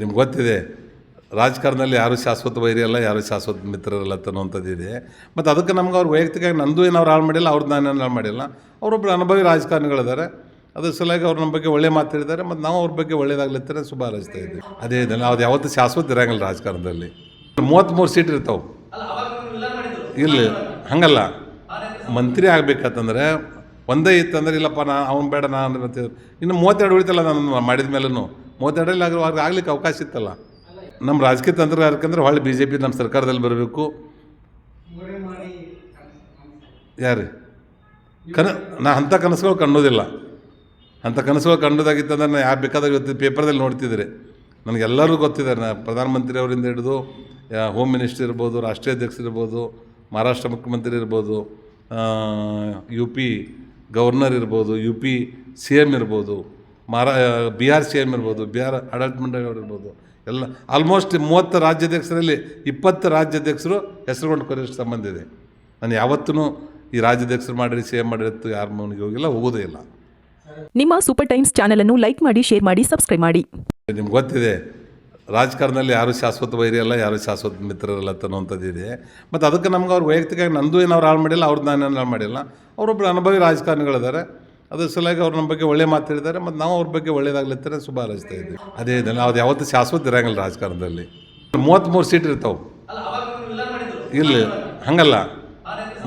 ನಿಮ್ಗೆ ಗೊತ್ತಿದೆ, ರಾಜಕಾರಣದಲ್ಲಿ ಯಾರು ಶಾಶ್ವತ ವೈರಿ ಅಲ್ಲ ಯಾರು ಶಾಶ್ವತ ಮಿತ್ರರಲ್ಲ ಅನ್ನುವಂಥದ್ದು ಇದೆ. ಮತ್ತು ಅದಕ್ಕೆ ನಮ್ಗೆ ಅವ್ರು ವೈಯಕ್ತಿಕವಾಗಿ ನಂದು ಏನು ಅವ್ರು ಹಾಳು ಮಾಡಿಲ್ಲ, ಅವ್ರದ್ದು ನಾನು ಹಾಳು ಮಾಡಿಲ್ಲ. ಅವರೊಬ್ಬರು ಅನುಭವಿ ರಾಜಕಾರಣಿಗಳಿದ್ದಾರೆ. ಅದ್ರ ಸಲುವಾಗಿ ಅವ್ರ ನಮ್ಮ ಬಗ್ಗೆ ಒಳ್ಳೆ ಮಾತು ಹೇಳಿದ್ದಾರೆ. ಮತ್ತು ನಾವು ಅವ್ರ ಬಗ್ಗೆ ಒಳ್ಳೇದಾಗ್ಲಿತ್ತಾರೆ ಶುಭ ಹಾರೈಸ್ತಾ ಇದ್ದೀವಿ. ಅದೇ ಇದೆಲ್ಲ ಅದು ಯಾವತ್ತೂ ಶಾಶ್ವತ ಇರಂಗಿಲ್ಲ ರಾಜಕಾರಣದಲ್ಲಿ. ಮೂವತ್ತ್ಮೂರು ಸೀಟ್ ಇರ್ತಾವೆ. ಇಲ್ಲ, ಹಂಗಲ್ಲ. ಮಂತ್ರಿ ಆಗ್ಬೇಕಂತಂದ್ರೆ ಒಂದೇ ಇತ್ತಂದ್ರೆ, ಇಲ್ಲಪ್ಪ, ನಾ ಅವ್ನು ಬೇಡ, ನಾನು ಇನ್ನು ಮೂವತ್ತೆರಡು ಉಳಿತಲ್ಲ ನಾನು ಮಾಡಿದ ಮೇಲೂ ಮೂವತ್ತೆರಡರಲ್ಲಿ ಅವ್ರಿಗೆ ಆಗ್ಲಿಕ್ಕೆ ಅವಕಾಶ ಇತ್ತಲ್ಲ? ನಮ್ಮ ರಾಜಕೀಯ ತಂತ್ರ ಅಂದ್ರೆ ಹೊಳ್ಳಿ ಬಿ ಜೆ ಪಿ ನಮ್ಮ ಸರ್ಕಾರದಲ್ಲಿ ಬರಬೇಕು. ಯಾರು? ಕನ, ನಾ ಅಂಥ ಕನಸುಗಳು ಕಂಡೋದಿಲ್ಲ. ಅಂಥ ಕನಸುಗಳು ಕಂಡೋದಾಗಿತ್ತಂದ್ರೆ ನಾನು ಯಾರು ಬೇಕಾದಾಗ ಇವತ್ತು ಪೇಪರ್ದಲ್ಲಿ ನೋಡ್ತಿದ್ರಿ. ನನಗೆಲ್ಲರಿಗೂ ಗೊತ್ತಿದ್ದಾರೆ ನಾ ಪ್ರಧಾನಮಂತ್ರಿ ಅವರಿಂದ ಹಿಡಿದು ಹೋಮ್ ಮಿನಿಸ್ಟರ್ ಇರ್ಬೋದು, ರಾಷ್ಟ್ರೀಯ ಅಧ್ಯಕ್ಷರು ಇರ್ಬೋದು, ಮಹಾರಾಷ್ಟ್ರ ಮುಖ್ಯಮಂತ್ರಿ ಇರ್ಬೋದು ಯು ಪಿ ಗವರ್ನರ್ ಇರ್ಬೋದು, ಯು ಪಿ ಸಿ ಎಂ ಇರ್ಬೋದು ಮಹಾರಾ ಆರ್ ಸಿ ಎಂ ಇರ್ಬೋದು ಬಿಹಾರ್ ಆಡಳಿತ ಮಂಡಳಿಯವರು ಇರ್ಬೋದು ಎಲ್ಲ ಆಲ್ಮೋಸ್ಟ್ ಮೂವತ್ತು ರಾಜ್ಯಾಧ್ಯಕ್ಷರಲ್ಲಿ ಇಪ್ಪತ್ತು ರಾಜ್ಯಾಧ್ಯಕ್ಷರು ಹೆಸರುಗೊಂಡು ಕರೆಯೋಷ್ಟು ಸಂಬಂಧ ಇದೆ. ನಾನು ಯಾವತ್ತೂ ಈ ರಾಜ್ಯಾಧ್ಯಕ್ಷರು ಮಾಡಿರಿ ಸಿ ಎಂ ಮಾಡಿರತ್ತು ಯಾರ ಮನೆಗೆ ಹೋಗಿಲ್ಲ ಹೋಗೋದೇ ಇಲ್ಲ. ನಿಮ್ಮ ಸೂಪರ್ ಟೈಮ್ಸ್ ಚಾನೆಲ್ ಅನ್ನು ಲೈಕ್ ಮಾಡಿ ಶೇರ್ ಮಾಡಿ ಸಬ್ಸ್ಕ್ರೈಬ್ ಮಾಡಿ. ನಿಮ್ಗೆ ಗೊತ್ತಿದೆ ರಾಜಕಾರಣದಲ್ಲಿ ಯಾರು ಶಾಶ್ವತ ವೈರಿ ಅಲ್ಲ ಯಾರು ಶಾಶ್ವತ ಮಿತ್ರರಲ್ಲ ಅನ್ನುವಂಥದ್ದು ಇದೆ. ಮತ್ತು ಅದಕ್ಕೆ ನಮ್ಗೆ ಅವ್ರು ವೈಯಕ್ತಿಕವಾಗಿ ನಂದು ಏನು ಅವ್ರು ಹಾಳು ಮಾಡಿಲ್ಲ ಅವ್ರದ್ದು ನಾನು ಏನು ಹಾಳು ಮಾಡಿಲ್ಲ. ಅವರೊಬ್ಬರು ಅನುಭವಿ ರಾಜಕಾರಣಿಗಳಿದ್ದಾರೆ. ಅದ್ರ ಸಲುವಾಗಿ ಅವ್ರು ನಮ್ಮ ಬಗ್ಗೆ ಒಳ್ಳೆ ಮಾತು ಹೇಳಿದ್ದಾರೆ. ಮತ್ತು ನಾವು ಅವ್ರ ಬಗ್ಗೆ ಒಳ್ಳೇದಾಗ್ಲಿತ್ತಾರೆ ಶುಭ ಇದ್ದೀವಿ. ಅದೇ ಇದೆಲ್ಲ ಅದು ಯಾವತ್ತೂ ಶಾಶ್ವತ ಇರಂಗಿಲ್ಲ ರಾಜಕಾರಣದಲ್ಲಿ. ಮೂವತ್ತ್ಮೂರು ಸೀಟ್ ಇರ್ತಾವೆ. ಇಲ್ಲ, ಹಂಗಲ್ಲ.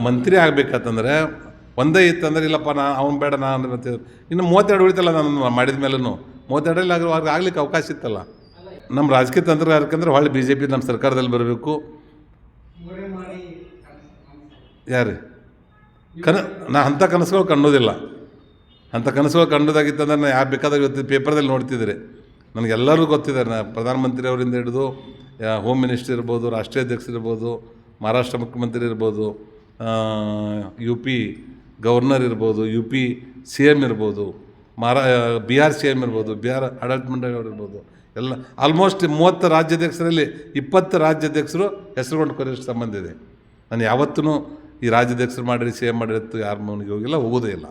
ಮಂತ್ರಿ ಆಗ್ಬೇಕಂತಂದ್ರೆ ಒಂದೇ ಇತ್ತಂದ್ರೆ ಇಲ್ಲಪ್ಪ, ನಾ ಅವ್ನು ಬೇಡ ನಾನು ಅಂತ ಇನ್ನು ಮೂವತ್ತೆರಡು ಉಳಿತಲ್ಲ ನಾನು ಮಾಡಿದ ಮೇಲೂ ಮೂವತ್ತೆರಡಲ್ಲಿ ಆಗ ಅವ್ರಿಗೆ ಆಗ್ಲಿಕ್ಕೆ ಅವಕಾಶ ಇತ್ತಲ್ಲ. ನಮ್ಮ ರಾಜಕೀಯ ತಂತ್ರ ಯಾಕಂದ್ರೆ ಹೊಳ್ಳಿ ಬಿ ಜೆ ಪಿ ನಮ್ಮ ಸರ್ಕಾರದಲ್ಲಿ ಬರಬೇಕು. ಯಾರು? ಕನ ನಾ ಅಂಥ ಕನಸುಗಳು ಕಂಡೋದಿಲ್ಲ. ಅಂಥ ಕನಸುಗಳು ಕಂಡದಾಗಿತ್ತಂದ್ರೆ ನಾನು ಯಾರು ಬೇಕಾದಾಗ ಇವತ್ತು ಪೇಪರ್ದಲ್ಲಿ ನೋಡ್ತಿದ್ರೆ ನನಗೆಲ್ಲರೂ ಗೊತ್ತಿದ್ದಾರೆ ನಾನು ಪ್ರಧಾನಮಂತ್ರಿ ಅವರಿಂದ ಹಿಡಿದು ಹೋಮ್ ಮಿನಿಸ್ಟರ್ ಇರ್ಬೋದು, ರಾಷ್ಟ್ರೀಯ ಅಧ್ಯಕ್ಷರು ಇರ್ಬೋದು, ಮಹಾರಾಷ್ಟ್ರ ಮುಖ್ಯಮಂತ್ರಿ ಇರ್ಬೋದು ಯು ಪಿ ಗವರ್ನರ್ ಇರ್ಬೋದು, ಯು ಪಿ ಸಿ ಎಂ ಇರ್ಬೋದು ಮಹಾರಾ ಬಿಹಾರ್ ಸಿ ಎಂ ಇರ್ಬೋದು ಬಿಹಾರ್ ಆಡಳಿತ ಮಂಡಳಿಯವರು ಇರ್ಬೋದು, ಎಲ್ಲ ಆಲ್ಮೋಸ್ಟ್ ಮೂವತ್ತು ರಾಜ್ಯಾಧ್ಯಕ್ಷರಲ್ಲಿ ಇಪ್ಪತ್ತು ರಾಜ್ಯಾಧ್ಯಕ್ಷರು ಹೆಸರುಗೊಂಡು ಕರೆಯೋಷ್ಟು ಸಂಬಂಧ ಇದೆ. ನಾನು ಯಾವತ್ತೂ ಈ ರಾಜ್ಯಾಧ್ಯಕ್ಷರು ಮಾಡಿರಿ, ಸಿ ಎಂ ಮಾಡಿರತ್ತು ಯಾರು ಮನೆಗೆ ಹೋಗಿಲ್ಲ, ಹೋಗೋದೇ ಇಲ್ಲ.